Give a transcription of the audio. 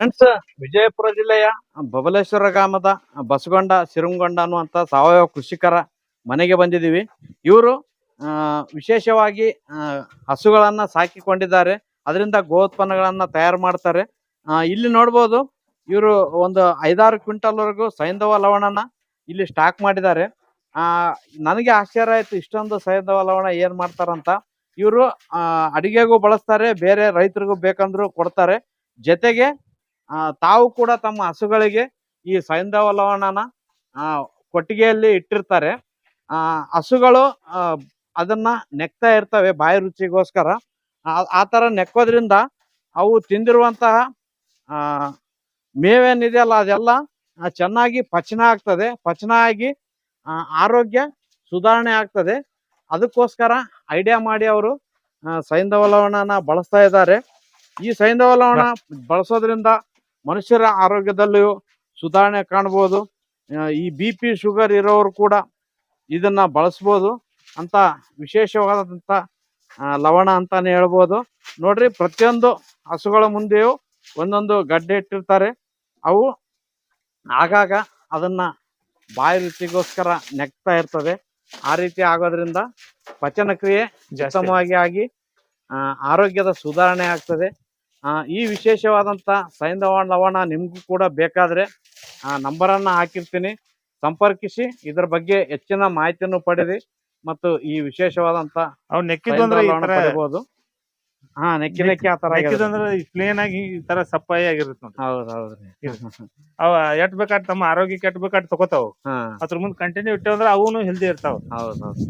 Friends Vijayapura ಜಿಲ್ಲೆಯ ಬಬಲೇಶ್ವರ ಗ್ರಾಮದ ಬಸಗೊಂಡ ಸಿರುಂಗೊಂಡ ಅನ್ನುವಂಥ ಸಾವಯವ ಕೃಷಿಕರ ಮನೆಗೆ ಬಂದಿದ್ದೀವಿ. ಇವರು ವಿಶೇಷವಾಗಿ ಹಸುಗಳನ್ನು ಸಾಕಿಕೊಂಡಿದ್ದಾರೆ. ಅದರಿಂದ ಗೋತ್ಪನ್ನಗಳನ್ನ ತಯಾರು ಮಾಡ್ತಾರೆ. ಇಲ್ಲಿ ನೋಡ್ಬೋದು, ಇವರು ಒಂದು ಐದಾರು ಕ್ವಿಂಟಲ್ ವರೆಗೂ ಸೈಂಧವ ಲವಣನ ಇಲ್ಲಿ ಸ್ಟಾಕ್ ಮಾಡಿದ್ದಾರೆ. ನನಗೆ ಆಶ್ಚರ್ಯ ಆಯ್ತು, ಇಷ್ಟೊಂದು ಸೈಂಧವ ಲವಣ ಏನ್ ಮಾಡ್ತಾರಂತ. ಇವರು ಅಡಿಗೆಗೂ ಬಳಸ್ತಾರೆ, ಬೇರೆ ರೈತರಿಗೂ ಬೇಕಂದ್ರೂ ಕೊಡ್ತಾರೆ. ಜೊತೆಗೆ ತಾವು ಕೂಡ ತಮ್ಮ ಹಸುಗಳಿಗೆ ಈ ಸೈಂಧವ ಲವಣನ ಆ, ಕೊಟ್ಟಿಗೆಯಲ್ಲಿ ಇಟ್ಟಿರ್ತಾರೆ. ಆ ಹಸುಗಳು ಅದನ್ನ ನೆಕ್ತಾ ಇರ್ತವೆ ಬಾಯಿ ರುಚಿಗೋಸ್ಕರ. ಆ- ತರ ನೆಕ್ಕೋದ್ರಿಂದ ಅವು ತಿಂದಿರುವಂತಹ ಆ ಮೇವೇನಿದೆಯಲ್ಲ ಅದೆಲ್ಲ ಚೆನ್ನಾಗಿ ಪಚನ ಆಗ್ತದೆ. ಪಚನ ಆಗಿ ಆರೋಗ್ಯ ಸುಧಾರಣೆ ಆಗ್ತದೆ. ಅದಕ್ಕೋಸ್ಕರ ಐಡಿಯಾ ಮಾಡಿ ಅವರು ಸೈಂಧವ ಲವಣನ ಬಳಸ್ತಾ ಇದ್ದಾರೆ. ಈ ಸೈಂಧವ ಲವಣ ಬಳಸೋದ್ರಿಂದ ಮನುಷ್ಯರ ಆರೋಗ್ಯದಲ್ಲಿಯೂ ಸುಧಾರಣೆ ಕಾಣ್ಬೋದು. ಈ ಬಿ ಪಿ ಶುಗರ್ ಇರೋರು ಕೂಡ ಇದನ್ನ ಬಳಸ್ಬೋದು ಅಂತ ವಿಶೇಷವಾದಂಥ ಲವಣ ಅಂತಾನೆ ಹೇಳ್ಬೋದು. ನೋಡ್ರಿ ಪ್ರತಿಯೊಂದು ಹಸುಗಳ ಮುಂದೆಯೂ ಒಂದೊಂದು ಗಡ್ಡೆ ಇಟ್ಟಿರ್ತಾರೆ. ಅವು ಆಗಾಗ ಅದನ್ನ ಬಾಯಿ ರುಚಿಗೋಸ್ಕರ ನೆಕ್ತಾ ಇರ್ತದೆ ಆ ರೀತಿ ಆಗೋದ್ರಿಂದ ಪಚನ ಕ್ರಿಯೆ ಉತ್ತಮವಾಗಿ ಆಗಿ ಆರೋಗ್ಯದ ಸುಧಾರಣೆ ಆಗ್ತದೆ. ಈ ವಿಶೇಷವಾದಂಥ ಸೈಂಧವ ಲವಣ ನಿಮಗೂ ಕೂಡ ಬೇಕಾದರೆ ಆ ನಂಬರನ್ನು ಹಾಕಿರ್ತೀನಿ. ಸಂಪರ್ಕಿಸಿ ಇದರ ಬಗ್ಗೆ ಹೆಚ್ಚಿನ ಮಾಹಿತಿಯನ್ನು ಪಡೆದಿ ಮತ್ತು ಈ ತರ ಪಡಿಬೋದು. ಹಾ ನೆಕ್ಕಿ ನೆಕ್ಕಿ ಆ ತರ ನೆಕ್ಕಿದ್ದು ಅಂದ್ರೆ ಪ್ಲೇನ್ ಆಗಿ ಈ ತರ ಸಪ್ಪಾಯಿ ಆಗಿರುತ್ತೆ ಹೌದು ಹೌದ್ರಿ ಅವ ಎಟ್ ಬೇಕಾಟ್ ತಮ್ಮ ಆರೋಗ್ಯಕ್ಕೆ ಎಟ್ ಬೇಕಾಟ್ ತಗೋತಾವ. ಅದ್ರ ಮುಂದ್ ಕಂಟಿನ್ಯೂ ಇಟ್ಟೇವ್ ಅಂದ್ರೆ ಅವನು ಹೆಲ್ದಿ ಇರ್ತಾವ. ಹೌದ್ ಹೌದು.